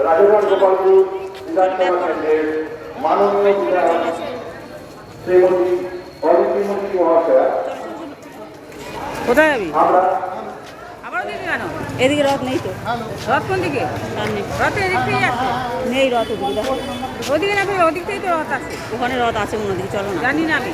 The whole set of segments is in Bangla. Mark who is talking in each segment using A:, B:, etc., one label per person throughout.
A: রাজধান গোপালপুর বিধানসভা কেন্দ্রের মাননীয় বিধায়ক শ্রীমতী অদিতি মুন্সি মহাশয়া
B: কোথায় যাবি
A: আমরা
B: দিকে কেন
C: এদিকে রথ নেই তো
B: রথ কোন দিকে
C: সামনে
B: রথ এদিক থেকে যাচ্ছে
C: নেই রথ ওদিকে দেখো
B: ওদিকে না ওদিক থেকেই তো রথ আছে
C: ওখানে রথ আছে অন্যদিকে চলো না
B: জানি না আমি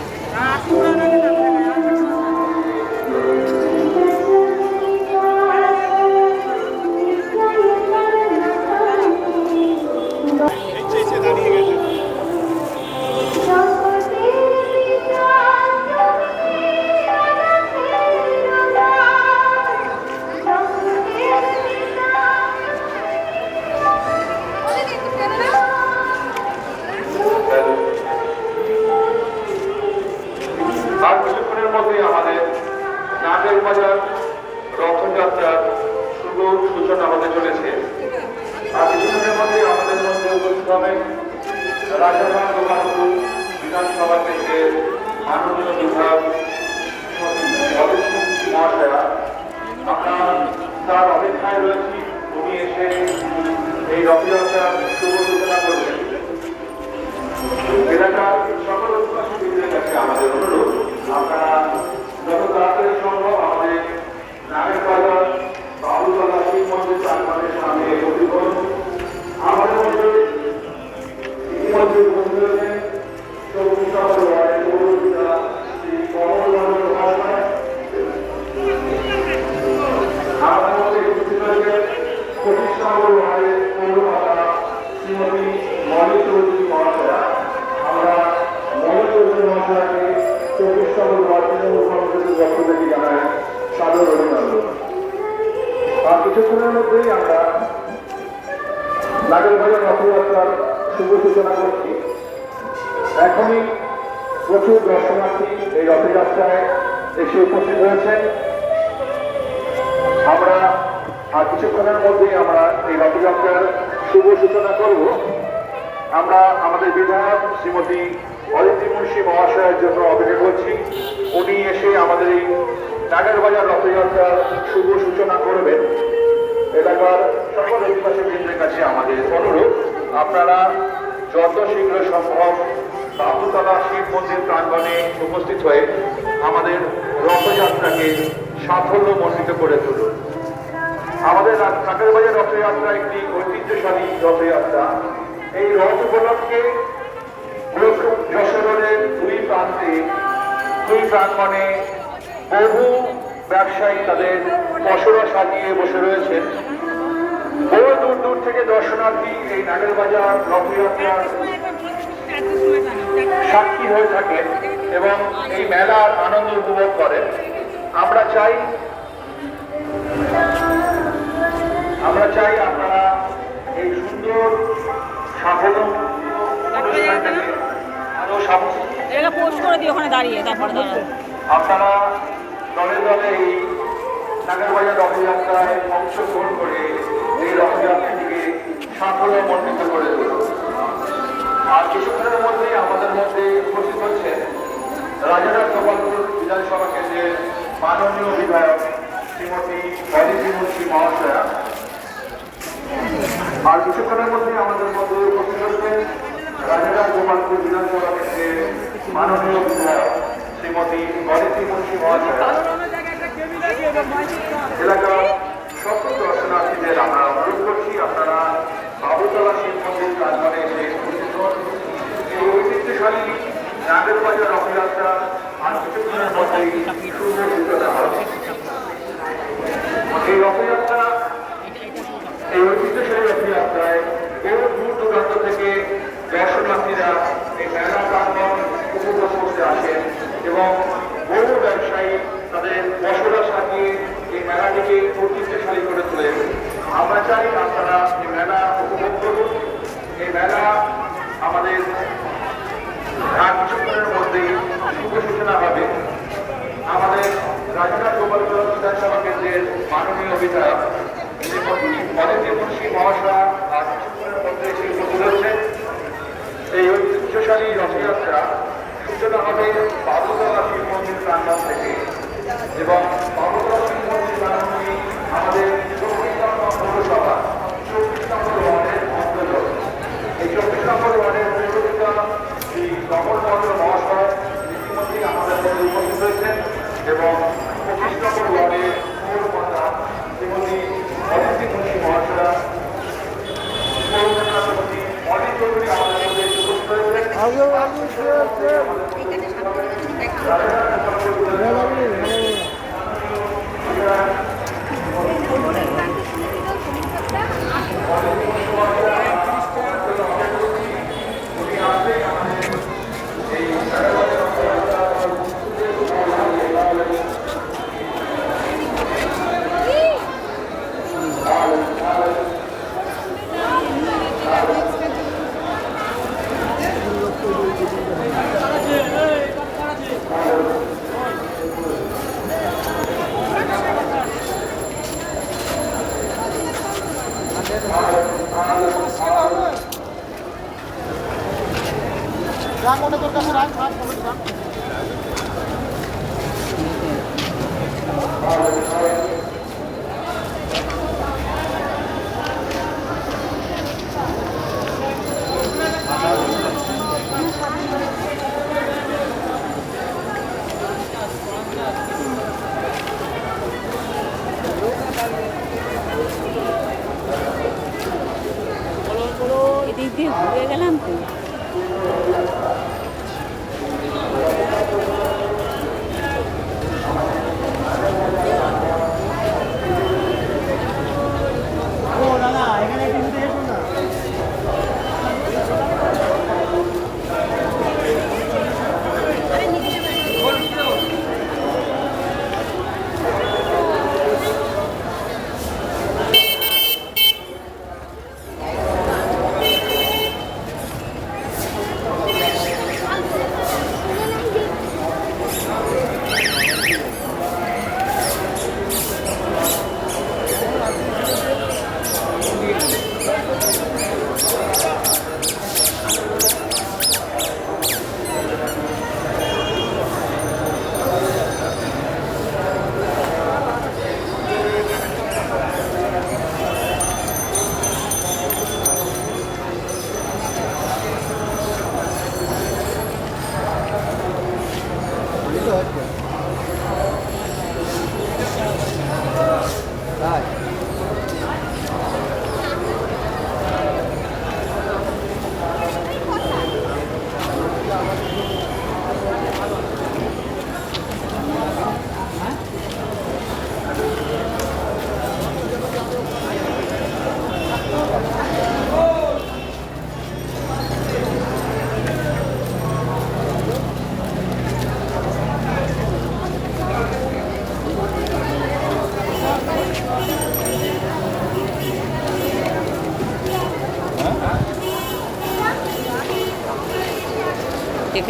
A: এই রথযাত্রার শুভ সূচনা করবেন। পক্ষ থেকে জানাই সাদর অভিনন্দন। কিছুক্ষণের মধ্যেই আমরা নাগেরবাজার রথযাত্রার শুভ সূচনা করছি। এখনই প্রচুর দর্শনার্থী এই রথযাত্রায় এসে উপস্থিত হয়েছেন। আমরা আর কিছুক্ষণের মধ্যেই আমরা এই রথযাত্রার শুভ সূচনা করব। আমরা আমাদের বিধায়ক শ্রীমতী অদিতি মুন্সী মহাশয়ের জন্য অপেক্ষা করছি। উনি এসে আমাদের এই নাগেরবাজার রথযাত্রার শুভ সূচনা করবেন। এলাকার সকল অধিবাসী কেন্দ্রের কাছে আমাদের অনুরোধ, আপনারা যত শীঘ্র সম্ভব বাবুতলা শিব মন্দির প্রাঙ্গণে উপস্থিত হয়ে আমাদের রথযাত্রাকে সাফল্য মণ্ডিত করে তুলুন। আমাদের কাকেরবাজার রথযাত্রা একটি ঐতিহ্যশালী রথযাত্রা। এই রথ উপলক্ষে প্রাঙ্গণে বহু ব্যবসায়ী তাদের ফসলা সাজিয়ে বসে রয়েছেন। বহু দূর দূর থেকে দর্শনার্থী এই নাগেরবাজার রথযাত্রার সাক্ষী হয়ে থাকেন এবং এই মেলার আনন্দ উপভোগ করেন। আমরা চাই আমরা চাই আপনারা এই সুন্দর সাফল্য আরও সাফল্য
C: এটা পোস্ট করে দিই ওখানে দাঁড়িয়ে, তারপরে দাঁড়াবো।
A: আপনারা দলে দলে এই নাগরবাজার রথযাত্রায় অংশগ্রহণ করে এই রথযাত্রাটিকে সাফল্য মণ্ডিত করে তুলুন আর কিছুক্ষণের মধ্যেই আমাদের মধ্যে উপস্থিত হচ্ছে রাজারহাট গোপালপুর বিধানসভা কেন্দ্রের মাননীয় বিধায়ক শ্রীমতী অদিতি মুন্সি মহাশয়া। আর কিছুক্ষণের মধ্যে আমাদের মধ্যে উপস্থিত হচ্ছেন রাজারহাট গোপালপুর বিধানসভা কেন্দ্রের মাননীয় শ্রীমতী অদিতি মুন্সি মহাশয়া, এলাকার সকল দর্শনার্থীদের আমরা অনুরোধ আপনারা বাবুতলা শিব মন্দির প্রাঙ্গণে এসে উপস্থিত হন এই ঐতিহ্যশালী নাগের বাজার রথযাত্রা কিছুক্ষণের মধ্যেই শুভ সূচনা এই রথযাত্রা এই ঐতিহ্যশালী রথযাত্রায় বহু দূর দূরান্ত থেকে দর্শনার্থীরা এই মেলা প্রাঙ্গণ উপভোগ করতে আসেন এবং বহু ব্যবসায়ী তাদের ফসলা সাজিয়ে এই মেলাটিকে ঐতিহ্যশালী করে তোলেন আমরা চাই আপনারা এই মেলা উপভোগ করুন। এই মেলা আমাদের কিছুক্ষণের মধ্যেই শুভ সূচনা হবে। আমাদের রাজনাথ গোপালপুর বিধানসভা কেন্দ্রের মাননীয় মধ্যে হচ্ছেন এই ঐতিহ্যশালী রথযাত্রা সূচনা হবে বাবুতলা শিব মন্দির প্রাঙ্গণ থেকে এবং বাবুতলা শিব মন্দির প্রাঙ্গণে আমাদের চব্বিশ নম্বর পৌরসভা, চব্বিশ নম্বর ভালো ওয়ার্ডের
C: এদিক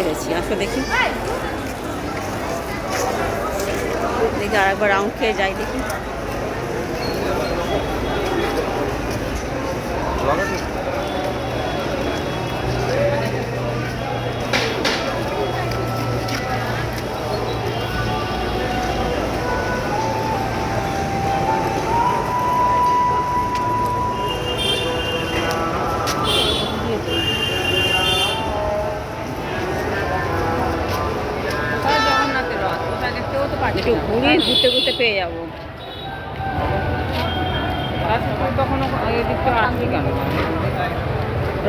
C: যাচ্ছি আসো দেখি। দেখি আর একবার রাউন্ড খেয়ে যাই দেখি। একটু ঘুরে ঘুরতে ঘুরতে পেয়ে যাব।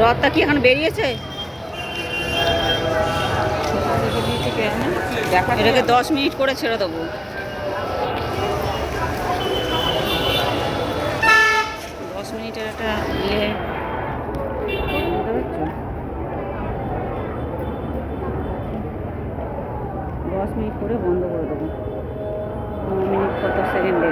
C: রথটা কি এখন বেরিয়েছে? এটাকে দশ মিনিট করে ছেড়ে দেবো। দশ মিনিটের একটা ইয়ে। দশ মিনিট করে বন্ধ করে দেবো। भिंडी